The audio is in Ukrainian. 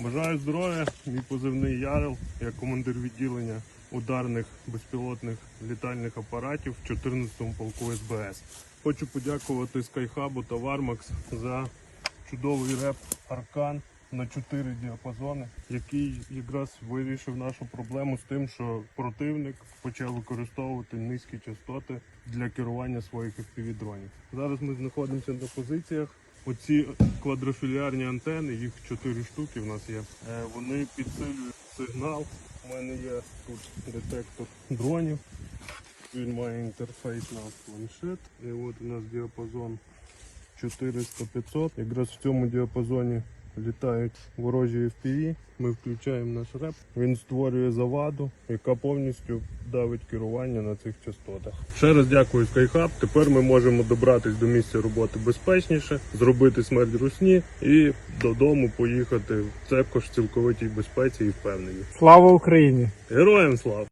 Бажаю здоров'я, мій позивний Ярил, я командир відділення ударних безпілотних літальних апаратів в 14-му полку СБС. Хочу подякувати Skyhub та Warmax за чудовий реп Аркан на 4 діапазони, який якраз вирішив нашу проблему з тим, що противник почав використовувати низькі частоти для керування своїх FPV-дронів. Зараз ми знаходимося на позиціях. Оці квадрофілярні антени, їх 4 штуки в нас є. Е, Вони підсилюють сигнал. У мене є тут детектор дронів. Він має інтерфейс на планшет. І от у нас діапазон 400-500. Якраз в цьому діапазоні літають ворожі FPV. Ми включаємо наш реп. Він створює заваду, яка повністю давить керування на цих частотах. Ще раз дякую SkyHub. Тепер ми можемо добратись до місця роботи безпечніше, зробити смерть русні і додому поїхати в також цілковитій безпеці і впевнені. Слава Україні! Героям слава!